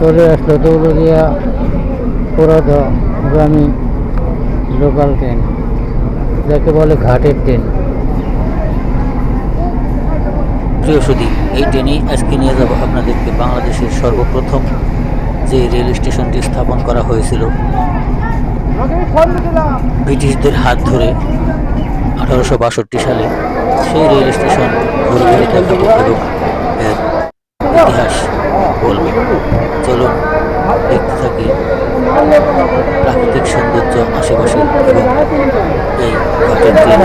চলে আসলো দৌলদিয়া পুরোধ গ্রামী লোকাল ট্রেন, যাকে বলে ঘাটের ট্রেন। প্রিয় এই ট্রেনেই আজকে নিয়ে যাব আপনাদেরকে বাংলাদেশের সর্বপ্রথম যে রেল স্টেশনটি স্থাপন করা হয়েছিল। ব্রিটিশদের হাত ধরে আঠারোশো বাষট্টি সালে সেই রেল স্টেশন ঘুরে ঘুরে দেখাবো এবং ইতিহাস বলব চলুন দেখতে থাকি প্রাকৃতিক সৌন্দর্য আশেপাশে এবং এই ঘাটের ট্রেন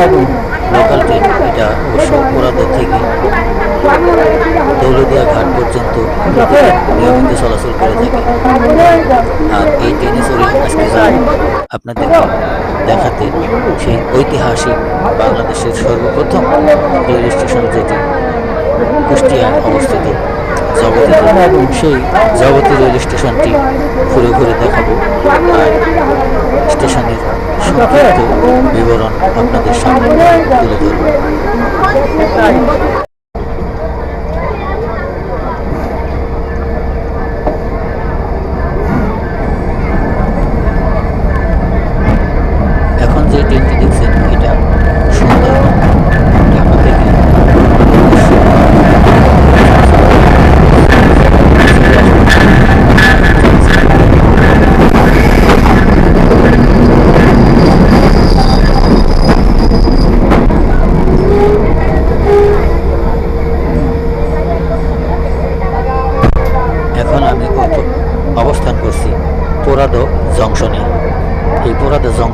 লোকাল ট্রেন এটা অবশ্য পুরাতন থেকে দৌলদিয়া ঘাট পর্যন্ত নিয়মিত চলাচল করে থাকে। আর এই ট্রেনে চলে আজকে যাই আপনাদেরকে দেখাতে। সেই ঐতিহাসিক বাংলাদেশের সর্বপ্রথম রেল স্টেশন যেটি কুষ্টিয়ায় অবস্থিত। জগতী এবং সেই জগতে রেল স্টেশনটি ঘুরে ঘুরে দেখাবো আর স্টেশনের সংক্ষিপ্ত বিবরণ আপনাদের সামনে তুলে ধরবো।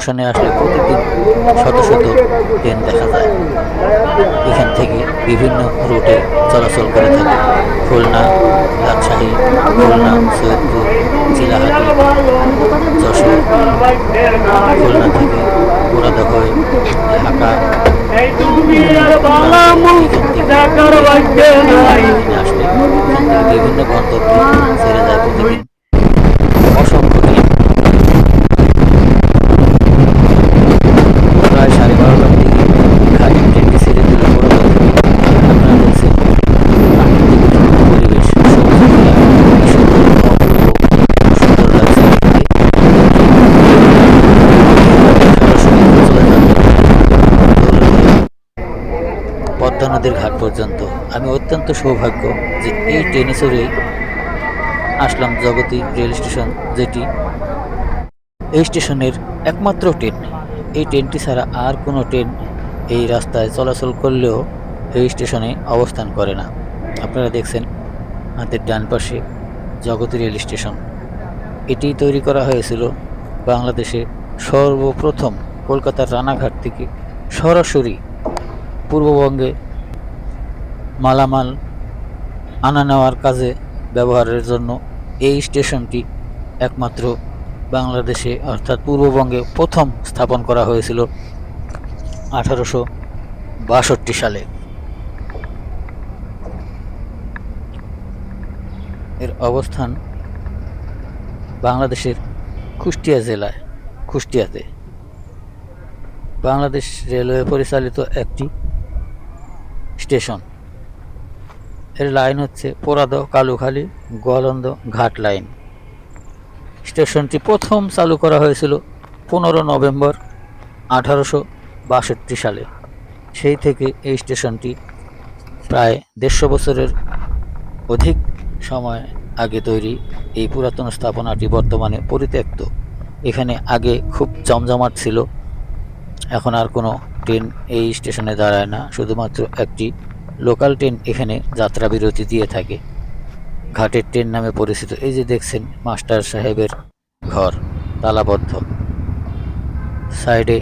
জংশনে আসলে প্রতিদিন শত শত ট্রেন দেখা যায়। এখান থেকে বিভিন্ন রুটে চলাচল করে থাকে। খুলনা, রাজশাহী, খুলনা, সৈয়দপুর চিলাহাটি যশোর, খুলনা থেকে পোরাদো ঢাকা। বিভিন্ন গন্তব্যে ছেড়ে যায় প্রতিদিন অসংখ্য ট্রেন প্রায় সাড়ে বারোটার দিকে ঘাটের ট্রেনটি ছেড়ে দিল বড় আপনারা দেখছেন প্রাকৃতিক পরিবেশ সবুজ ঘেরা, কি সুন্দর অপূর্ব সুন্দর লাগছে দেখতে। সরাসরি চলে যাবে দৌলতদিয়া পদ্মা নদীর ঘাট পর্যন্ত আমি অত্যন্ত সৌভাগ্য যে এই ট্রেনে চড়েই আসলাম জগতী রেল স্টেশন, যেটি এই স্টেশনের একমাত্র ট্রেন। এই ট্রেনটি ছাড়া আর কোনো ট্রেন এই রাস্তায় চলাচল করলেও এই স্টেশনে অবস্থান করে না। আপনারা দেখছেন হাতের ডান পাশে জগতী রেল স্টেশন। এটি তৈরি করা হয়েছিল বাংলাদেশে সর্বপ্রথম কলকাতার রানাঘাট থেকে সরাসরি পূর্ববঙ্গে মালামাল আনা নেওয়ার কাজে ব্যবহারের জন্য এই স্টেশনটি একমাত্র বাংলাদেশে অর্থাৎ পূর্ববঙ্গে প্রথম স্থাপন করা হয়েছিল আঠারোশো বাষট্টি সালে। এর অবস্থান বাংলাদেশের কুষ্টিয়া জেলায়, কুষ্টিয়াতে। বাংলাদেশ রেলওয়ে পরিচালিত একটি স্টেশন। এর লাইন হচ্ছে পোরাদ কালুখালী, গোয়ালন্দ ঘাট লাইন স্টেশনটি প্রথম চালু করা হয়েছিল পনেরো নভেম্বর আঠারোশো বাষট্টি সালে। সেই থেকে এই স্টেশনটি প্রায় দেড়শো বছরের অধিক সময় আগে তৈরি। এই পুরাতন স্থাপনাটি বর্তমানে পরিত্যক্ত। এখানে আগে খুব জমজমাট ছিল। এখন আর কোনো ট্রেন এই স্টেশনে দাঁড়ায় না। শুধুমাত্র একটি লোকাল ট্রেন এখানে যাত্রা বিরতি দিয়ে থাকে। ঘাটের ট্রেন নামে পরিচিত এই যে দেখছেন মাস্টার সাহেবের ঘর, তালাবদ্ধ। সাইডে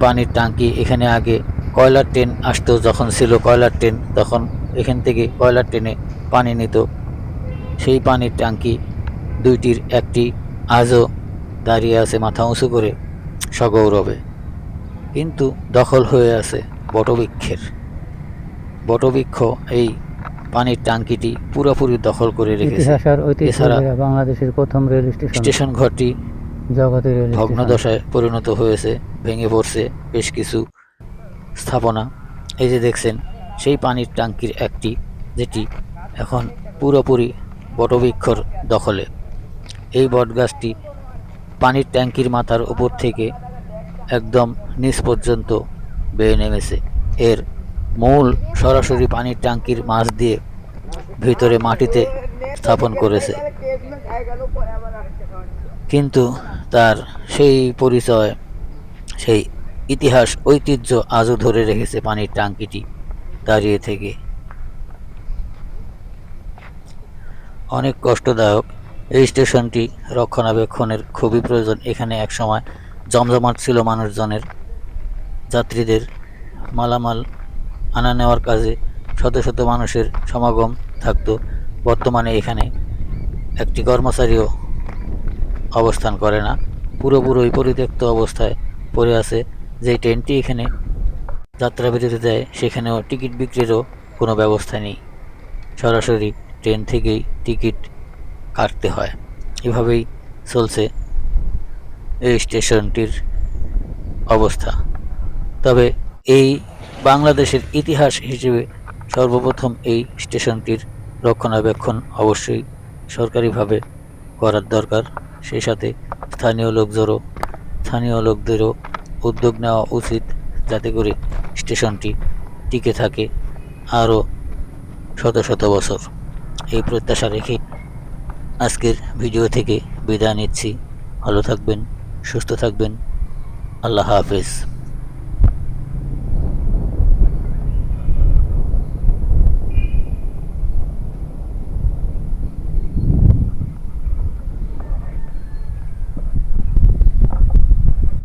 পানির ট্যাঙ্কি, এখানে আগে কয়লার ট্রেন আসতো, যখন ছিল কয়লার ট্রেন, তখন এখান থেকে কয়লার ট্রেনে পানি নিত। সেই পানির ট্যাঙ্কি দুইটির একটি আজও দাঁড়িয়ে আছে মাথা উঁচু করে সগৌরবে। কিন্তু দখল হয়ে আছে বটবৃক্ষের। বটবৃক্ষ এই পানির ট্যাঙ্কিটি পুরোপুরি দখল করে রেখেছে। এছাড়া বাংলাদেশের প্রথম রেল স্টেশন। ঘরটি ভগ্নদশায় পরিণত হয়েছে ভেঙে পড়ছে বেশ কিছু স্থাপনা। এই যে দেখছেন সেই পানির ট্যাঙ্কির একটি যেটি এখন পুরোপুরি বটবৃক্ষর দখলে। এই বটগাছটি পানির ট্যাঙ্কির মাথার উপর থেকে একদম নিচ পর্যন্ত বেয়ে নেমেছে। এর মূল সরাসরি পানির ট্যাঙ্কির মাছ দিয়ে ভিতরে মাটিতে স্থাপন করেছে। কিন্তু তার সেই পরিচয়, সেই ইতিহাস, ঐতিহ্য আজও ধরে রেখেছে পানির ট্যাঙ্কিটি দাঁড়িয়ে থেকে। অনেক কষ্টদায়ক এই স্টেশনটি রক্ষণাবেক্ষণের খুবই প্রয়োজন। এখানে একসময় জমজমাট ছিল মানুষজনের, যাত্রীদের মালামাল আনা নেওয়ার কাজে শত শত মানুষের সমাগম থাকতো। বর্তমানে এখানে একটি কর্মচারীও অবস্থান করে না। পুরোপুরি পরিত্যক্ত অবস্থায় পড়ে আছে। যে ট্রেনটি এখানে যাত্রা বিরতি দেয় সেখানেও টিকিট বিক্রিরও কোনো ব্যবস্থা নেই। সরাসরি ট্রেন থেকেই টিকিট কাটতে হয়। এভাবেই চলছে এই স্টেশনটির অবস্থা। তবে এই বাংলাদেশের ইতিহাস হিসেবে সর্বপ্রথম এই স্টেশনটির রক্ষণাবেক্ষণ অবশ্যই সরকারিভাবে করার দরকার। সেই সাথে স্থানীয় লোকদেরও স্থানীয় লোকদেরও উদ্যোগ নেওয়া উচিত যাতে করে স্টেশনটি টিকে থাকে আরও শত শত বছর। এই প্রত্যাশা রেখে আজকের ভিডিও থেকে বিদায় নিচ্ছি। ভালো থাকবেন, সুস্থ থাকবেন। আল্লাহ হাফেজ।